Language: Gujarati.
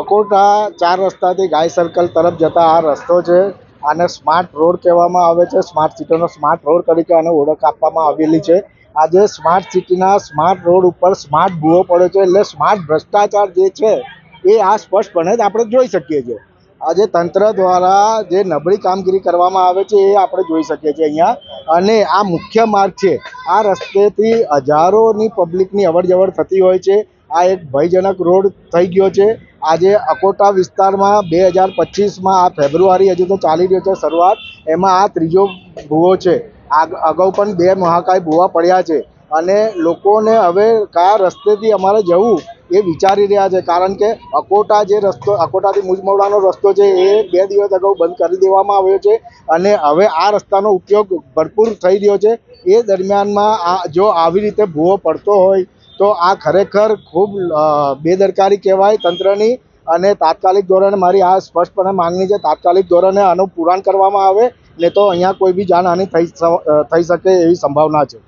અકોટા ચાર રસ્તાથી ગાય સર્કલ તરફ જતા આ રસ્તો છે. આને સ્માર્ટ રોડ કહેવામાં આવે છે. સ્માર્ટ સિટીનો સ્માર્ટ રોડ તરીકે આને ઓળખ આપવામાં આવેલી છે. આજે સ્માર્ટ સિટીના સ્માર્ટ રોડ ઉપર સ્માર્ટ ભૂવો પડ્યો છે એટલે સ્માર્ટ ભ્રષ્ટાચાર જે છે એ આ સ્પષ્ટપણે જ આપણે જોઈ શકીએ છીએ. આજે તંત્ર દ્વારા જે નબળી કામગીરી કરવામાં આવે છે એ આપણે જોઈ શકીએ છીએ અહીંયા. અને આ મુખ્ય માર્ગ છે. આ રસ્તેથી હજારોની પબ્લિકની અવર જવર થતી હોય છે. આ એક ભયજનક રોડ થઈ ગયો છે. આજે અકોટા વિસ્તારમાં બે હજાર પચીસમાં આ ફેબ્રુઆરી હજુ તો ચાલી રહ્યો છે શરૂઆત. એમાં આ ત્રીજો ભૂવો છે. અગાઉ પણ બે મહાકાય ભૂવા પડ્યા છે. અને લોકોને હવે કયા રસ્તેથી અમારે જવું એ વિચારી રહ્યા છે. કારણ કે અકોટા જે રસ્તો, અકોટાથી મુજમવડાનો રસ્તો છે એ બે દિવસ અગાઉ બંધ કરી દેવામાં આવ્યો છે. અને હવે આ રસ્તાનો ઉપયોગ ભરપૂર થઈ રહ્યો છે. એ દરમિયાનમાં આ, જો આવી રીતે ભૂવો પડતો હોય તો આ ખરેખર ખૂબ બેદરકારી કહેવાય તંત્રની અને તાત્કાલિક ધોરણે મારી આ સ્પષ્ટપણે માંગણી છે, તાત્કાલિક ધોરણે આનું પુરાણ કરવામાં આવે, ને તો અહીંયા કોઈ બી જાનહાનિ થઈ થઈ શકે એવી સંભાવના છે.